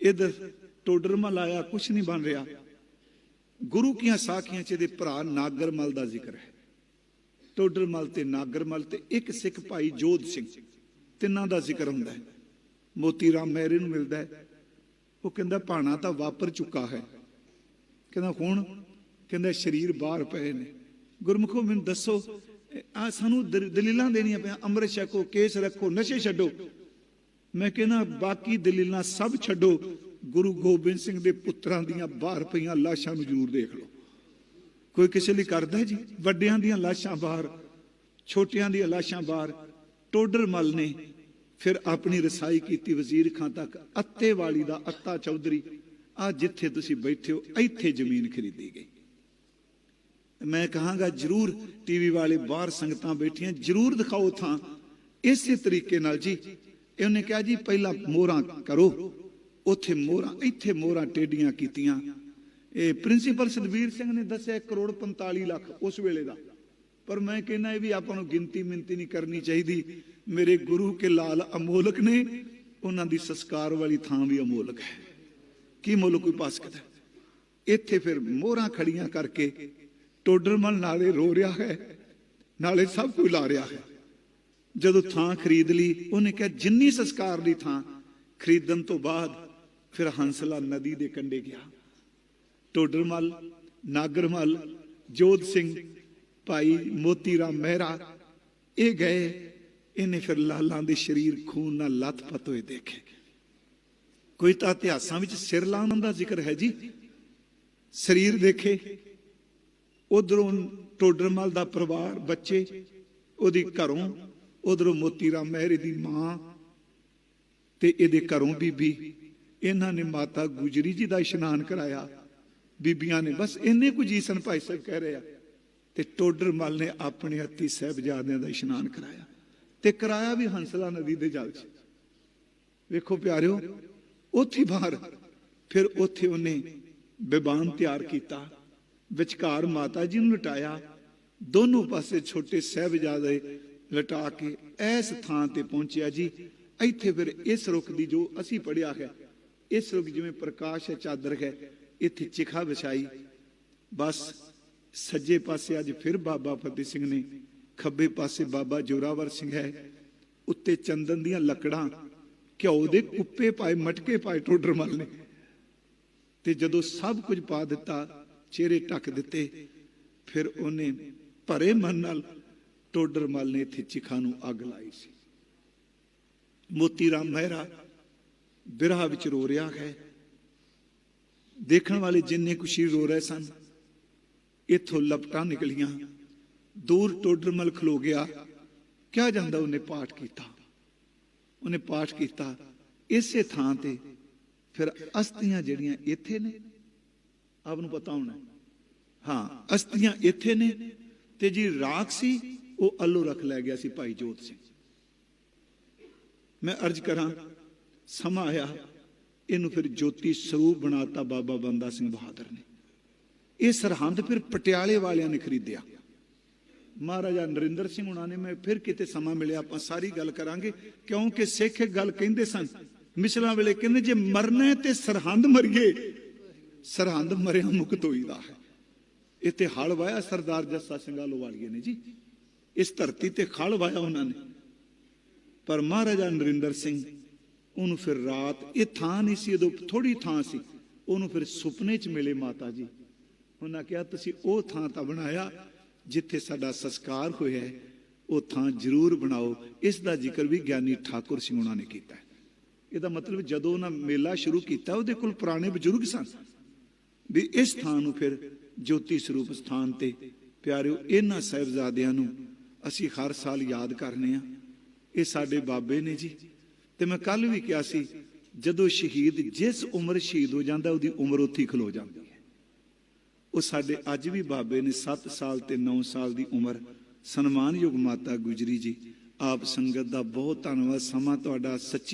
ਇਧਰ ਟੋਡਰਮਲ ਆਇਆ ਕੁਛ ਨਹੀਂ ਬਣ ਰਿਹਾ। ਗੁਰੂ ਕੀਆਂ ਸਾਖੀਆਂ ਚ ਇਹਦੇ ਭਰਾ ਨਾਗਰਮਲ ਦਾ ਜ਼ਿਕਰ ਹੈ। ਟੋਡਰਮਲ ਤੇ ਨਾਗਰਮਲ ਤੇ ਇੱਕ ਸਿੱਖ ਭਾਈ ਜੋਧ ਸਿੰਘ, ਤਿੰਨਾਂ ਦਾ ਜ਼ਿਕਰ ਹੁੰਦਾ ਹੈ। ਮੋਤੀ ਰਾਮ ਮਹਿਰੇ ਨੂੰ ਮਿਲਦਾ ਹੈ। ਉਹ ਕਹਿੰਦਾ, ਭਾਣਾ ਤਾਂ ਵਾਪਰ ਚੁੱਕਾ ਹੈ। ਕਹਿੰਦਾ, ਹੁਣ? ਕਹਿੰਦਾ, ਸਰੀਰ ਬਾਹਰ ਪਏ ਨੇ। ਗੁਰਮੁਖੋ, ਮੈਨੂੰ ਦੱਸੋ ਆ ਸਾਨੂੰ ਦਲੀਲਾਂ ਦੇਣੀਆਂ ਪਿਆ ਅੰਮ੍ਰਿਤ ਛਕੋ, ਕੇਸ ਰੱਖੋ, ਨਸ਼ੇ ਛੱਡੋ। ਮੈਂ ਕਹਿੰਦਾ, ਬਾਕੀ ਦਲੀਲਾਂ ਸਭ ਛੱਡੋ। ਗੁਰੂ ਗੋਬਿੰਦ ਸਿੰਘ ਦੇ ਪੁੱਤਰਾਂ ਦੀਆਂ ਬਾਹਰ ਪਈਆਂ ਲਾਸ਼ਾਂ ਨੂੰ ਜ਼ਰੂਰ ਦੇਖ ਲਓ। ਕੋਈ ਕਿਸੇ ਲਈ ਕਰਦਾ ਜੀ? ਵੱਡਿਆਂ ਦੀਆਂ ਲਾਸ਼ਾਂ ਬਾਹਰ, ਛੋਟਿਆਂ ਦੀਆਂ ਲਾਸ਼ਾਂ ਬਾਹਰ, ਟੋਡਰ ਮਲ ਨੇ ਫਿਰ ਆਪਣੀ ਰਸਾਈ ਕੀਤੀ ਵਜ਼ੀਰ ਖਾਂ ਤੱਕ, ਅੱਤੇ ਵਾਲੀ ਦਾ ਅੱਤਾ ਚੌਧਰੀ। ਆ ਜਿੱਥੇ ਤੁਸੀਂ ਬੈਠੇ ਹੋ, ਇੱਥੇ ਜ਼ਮੀਨ ਖਰੀਦੀ ਗਈ। ਮੈਂ ਕਹਾਂਗਾ, ਜਰੂਰ ਟੀਵੀ ਵਾਲੇ ਬਾਹਰ ਸੰਗਤਾਂ ਬੈਠੀਆਂ, ਜਰੂਰ ਦਿਖਾਓ ਥਾਂ। ਇਸੇ ਤਰੀਕੇ ਨਾਲ ਜੀ ਇਹਨੇ ਕਿਹਾ ਜੀ, ਪਹਿਲਾਂ ਮੋਹਰਾਂ ਕਰੋ। ਉੱਥੇ ਮੋਹਰਾਂ, ਇੱਥੇ ਮੋਹਰਾਂ ਟੇਡੀਆਂ ਕੀਤੀਆਂ। ਇਹ ਪ੍ਰਿੰਸੀਪਲ ਸਤਵੀਰ ਸਿੰਘ ਨੇ ਦੱਸਿਆ 1 ਕਰੋੜ 45 ਲੱਖ ਉਸ ਵੇਲੇ ਦਾ। ਪਰ ਮੈਂ ਕਹਿੰਦਾ, ਇਹ ਵੀ ਆਪਾਂ ਨੂੰ ਗਿਣਤੀ ਮਿੰਤੀ ਨਹੀਂ ਕਰਨੀ ਚਾਹੀਦੀ। ਮੇਰੇ ਗੁਰੂ ਕੇ ਲਾਲ ਅਮੋਲਕ ਨੇ, ਉਹਨਾਂ ਦੀ ਸੰਸਕਾਰ ਵਾਲੀ ਥਾਂ ਵੀ ਅਮੋਲਕ ਹੈ। ਕੀ ਮੁੱਲ ਕੋਈ ਪਾ ਸਕਦਾ ਇੱਥੇ ਫਿਰ ਮੋਹਰਾਂ ਖੜੀਆਂ ਕਰਕੇ ਟੋਡਰਮਲ ਨਾਲੇ ਰੋ ਰਿਹਾ ਹੈ, ਨਾਲੇ ਸਭ ਕੁਝ ਲਾ ਰਿਹਾ ਹੈ। ਜਦੋਂ ਥਾਂ ਖਰੀਦ ਲਈ, ਉਹਨੇ ਕਿਹਾ, ਜਿੰਨੀ ਸੰਸਕਾਰ ਦੀ ਥਾਂ ਖਰੀਦਣ ਤੋਂ ਬਾਅਦ ਫਿਰ ਹੰਸਲਾ ਨਦੀ ਦੇ ਕੰਢੇ ਗਿਆ। ਟੋਡਰਮਲ, ਨਾਗਰਮਲ, ਜੋਧ ਸਿੰਘ, ਭਾਈ ਮੋਤੀ ਰਾਮ ਮਹਿਰਾ, ਇਹ ਗਏ, ਇਹਨੇ ਫਿਰ ਲਾਲਾਂ ਦੇ ਸਰੀਰ ਖੂਨ ਨਾਲ ਲੱਥਪੱਥ ਹੋਏ ਦੇਖੇ। ਕੋਈ ਤਾਂ ਇਤਿਹਾਸਾਂ ਵਿੱਚ ਸਿਰ ਲਾਉਣ ਦਾ ਜ਼ਿਕਰ ਹੈ ਜੀ। ਸਰੀਰ ਦੇਖੇ, ਉਧਰੋਂ ਟੋਡਰਮਲ ਦਾ ਪਰਿਵਾਰ, ਬੱਚੇ, ਉਹਦੀ ਘਰੋਂ ਉਧਰੋਂ ਮੋਤੀ ਰਾਮ ਮਹਿਰੇ ਦੀ ਮਾਂ ਤੇ ਇਹਦੇ ਘਰੋਂ ਬੀਬੀ, ਇਹਨਾਂ ਨੇ ਮਾਤਾ ਗੁਜਰੀ ਜੀ ਦਾ ਇਸ਼ਨਾਨ ਕਰਾਇਆ। ਬੀਬੀਆਂ ਨੇ ਬਸ ਇੰਨੇ ਕੁ ਜੀ ਭਾਈ ਸਾਹਿਬ ਕਹਿ ਰਿਹਾ ਤੇ ਟੋਡਰ ਟੋਡਰਮਲ ਨੇ ਆਪਣੇ ਹੱਥੀ ਸਾਹਿਬਜ਼ਾਦਿਆਂ ਦਾ ਇਸ਼ਨਾਨ ਕਰਾਇਆ ਤੇ ਕਰਾਇਆ ਵੀ ਹੰਸਲਾ ਨਦੀ ਦੇ ਜਲ 'ਚ। ਵੇਖੋ ਪਿਆਰਿਓ, ਉੱਥੇ ਬਾਹਰ ਫਿਰ ਉੱਥੇ ਉਹਨੇ ਬਿਬਾਨ ਤਿਆਰ ਕੀਤਾ, ਵਿਚਕਾਰ ਮਾਤਾ ਜੀ ਨੂੰ ਲਟਾਇਆ, ਦੋਨੋਂ ਪਾਸੇ ਛੋਟੇ ਸਹਿਬਜ਼ਾਦੇ ਲਟਾ ਕੇ ਇਸ ਥਾਂ ਤੇ ਪਹੁੰਚਿਆ ਜੀ। ਇੱਥੇ ਫਿਰ ਇਸ ਰੁੱਖ ਦੀ ਜੋ ਅਸੀਂ ਪੜਿਆ ਹੈ, ਇਸ ਰੁੱਖ ਜਿਵੇਂ ਪ੍ਰਕਾਸ਼ ਹੈ, ਚਾਦਰ ਹੈ, ਇੱਥੇ ਚਿਖਾ ਵਿਛਾਈ। ਬਸ ਸੱਜੇ ਪਾਸੇ ਅੱਜ ਫਿਰ ਬਾਬਾ ਫਤਿਹ ਸਿੰਘ ਨੇ, ਖੱਬੇ ਪਾਸੇ ਬਾਬਾ ਜੋਰਾਵਰ ਸਿੰਘ ਹੈ। ਉੱਤੇ ਚੰਦਨ ਦੀਆਂ ਲੱਕੜਾਂ, ਘਿਓ ਦੇ ਕੁੱਪੇ ਪਾਏ, ਮਟਕੇ ਪਾਏ ਟੋਡਰਮਲ ਨੇ। ਤੇ ਜਦੋਂ ਸਭ ਕੁਝ ਪਾ ਦਿੱਤਾ, ਚਿਹਰੇ ਢੱਕ ਦਿੱਤੇ, ਫਿਰ ਉਹਨੇ ਭਰੇ ਮਨ ਨਾਲ ਟੋਡਰਮਲ ਨੇ ਇੱਥੇ ਚਿਖਾ ਨੂੰ ਅੱਗ ਲਾਈ ਸੀ। ਮੋਤੀ ਰਾਮ ਮਹਿਰਾ ਬਿਰਹਾ ਵਿੱਚ ਰੋ ਰਿਹਾ ਹੈ। ਦੇਖਣ ਵਾਲੇ ਜਿੰਨੇ ਕੁਸ਼ੀ ਰੋ ਰਹੇ ਸਨ, ਇੱਥੋਂ ਲਪਟਾਂ ਨਿਕਲੀਆਂ। ਦੂਰ ਟੋਡਰਮਲ ਖਲੋ ਗਿਆ। ਕਿਹਾ ਜਾਂਦਾ ਉਹਨੇ ਪਾਠ ਕੀਤਾ। ਉਹਨੇ ਪਾਠ ਕੀਤਾ ਇਸੇ ਥਾਂ ਤੇ। ਫਿਰ ਅਸਤੀਆਂ ਜਿਹੜੀਆਂ ਇੱਥੇ ਨੇ, ਆਪ ਨੂੰ ਪਤਾ ਹੋਣਾ। ਹਾਂ, ਅਸਤੀਆਂ ਇੱਥੇ ਨੇ ਤੇ ਜੀ ਰਾਖ ਸੀ ਉਹ ਅੱਲੋ ਰੱਖ ਲੈ ਗਿਆ ਸੀ ਭਾਈ ਜੋਤ ਸਿੰਘ। ਮੈਂ ਅਰਜ਼ ਕਰਾਂ, ਸਮਾਂ ਆਇਆ, ਇਹਨੂੰ ਫਿਰ ਜੋਤੀ ਸਰੂਪ ਬਣਾਤਾ ਬਾਬਾ ਬੰਦਾ ਸਿੰਘ ਬਹਾਦਰ ਨੇ। ਇਹ ਸਰਹੰਦ ਫਿਰ ਪਟਿਆਲੇ ਵਾਲਿਆਂ ਨੇ ਖਰੀਦਿਆ। ਮਹਾਰਾਜਾ ਨਰਿੰਦਰ ਸਿੰਘ ਉਹਨਾਂ ਨੇ ਮੈਂ ਫਿਰ ਕਿਤੇ ਸਮਾਂ ਮਿਲਿਆ, ਆਪਾਂ ਸਾਰੀ ਗੱਲ ਕਰਾਂਗੇ, ਕਿਉਂਕਿ ਸਿੱਖ ਇੱਕ ਗੱਲ ਕਹਿੰਦੇ ਸਨ, ਮਿਸਲਾਂ ਵੇਲੇ ਕਹਿੰਦੇ, ਜੇ ਮਰਨਾ ਤੇ ਸਰਹੰਦ ਮਰੀਏ। ਸਰਹੰਦ ਮਰਿਆ ਮੁਕਤ ਹੋਈਦਾ ਹੈ। ਇੱਥੇ ਹਲ ਵਾਇਆ ਸਰਦਾਰ ਜੱਸਾ ਸਿੰਘ ਆਲੋਵਾਲੀਏ ਨੇ ਜੀ। ਇਸ ਧਰਤੀ ਤੇ ਖਲ ਵਾਇਆ ਉਹਨਾਂ ਨੇ। ਪਰ ਮਹਾਰਾਜਾ ਨਰਿੰਦਰ ਸਿੰਘ, ਉਹਨੂੰ ਫਿਰ ਰਾਤ ਇਹ ਥਾਂ ਨਹੀਂ ਸੀ, ਉਦੋਂ ਥੋੜੀ ਥਾਂ ਸੀ, ਉਹਨੂੰ ਫਿਰ ਸੁਪਨੇ 'ਚ ਮਿਲੇ ਮਾਤਾ ਜੀ। ਉਹਨਾਂ ਕਿਹਾ, ਤੁਸੀਂ ਉਹ ਥਾਂ ਤਾਂ ਬਣਾਇਆ ਜਿੱਥੇ ਸਾਡਾ ਸੰਸਕਾਰ ਹੋਇਆ ਹੈ, ਉਹ ਥਾਂ ਜ਼ਰੂਰ ਬਣਾਓ। ਇਸ ਦਾ ਜ਼ਿਕਰ ਵੀ ਗਿਆਨੀ ਠਾਕੁਰ ਸਿੰਘ ਉਹਨਾਂ ਨੇ ਕੀਤਾ। ਹੈ ਇਹਦਾ ਮਤਲਬ ਜਦੋਂ ਉਹਨਾਂ ਮੇਲਾ ਸ਼ੁਰੂ ਕੀਤਾ, ਉਹਦੇ ਕੋਲ ਪੁਰਾਣੇ ਬਜ਼ੁਰਗ ਸਨ। ਵੀ ਇਸ ਥਾਂ ਨੂੰ ਫਿਰ ਜੋਤੀ ਸਰੂਪ ਸਥਾਨ ਤੇ, ਪਿਆਰਿਓ, ਇਹਨਾਂ ਸਾਹਿਬਜ਼ਾਦਿਆਂ ਨੂੰ ਅਸੀਂ ਹਰ ਸਾਲ ਯਾਦ ਕਰਨੇ ਆ। ਇਹ ਸਾਡੇ ਬਾਬੇ ਨੇ ਜੀ। ਤੇ ਮੈਂ ਕੱਲ ਵੀ ਕਿਹਾ ਸੀ, ਜਦੋਂ ਸ਼ਹੀਦ ਜਿਸ ਉਮਰ ਸ਼ਹੀਦ ਹੋ ਜਾਂਦਾ, ਉਹਦੀ ਉਮਰ ਉੱਥੇ ਖਲੋ ਜਾਂਦੀ ਹੈ। ਉਹ ਸਾਡੇ ਅੱਜ ਵੀ ਬਾਬੇ ਨੇ 7 ਸਾਲ ਤੇ 9 ਸਾਲ ਦੀ ਉਮਰ ਸਨਮਾਨਯੋਗ ਮਾਤਾ ਗੁਜਰੀ ਜੀ, ਆਪ ਸੰਗਤ ਦਾ ਬਹੁਤ ਧੰਨਵਾਦ। ਸਮਾਂ ਤੁਹਾਡਾ ਸੱਚੀ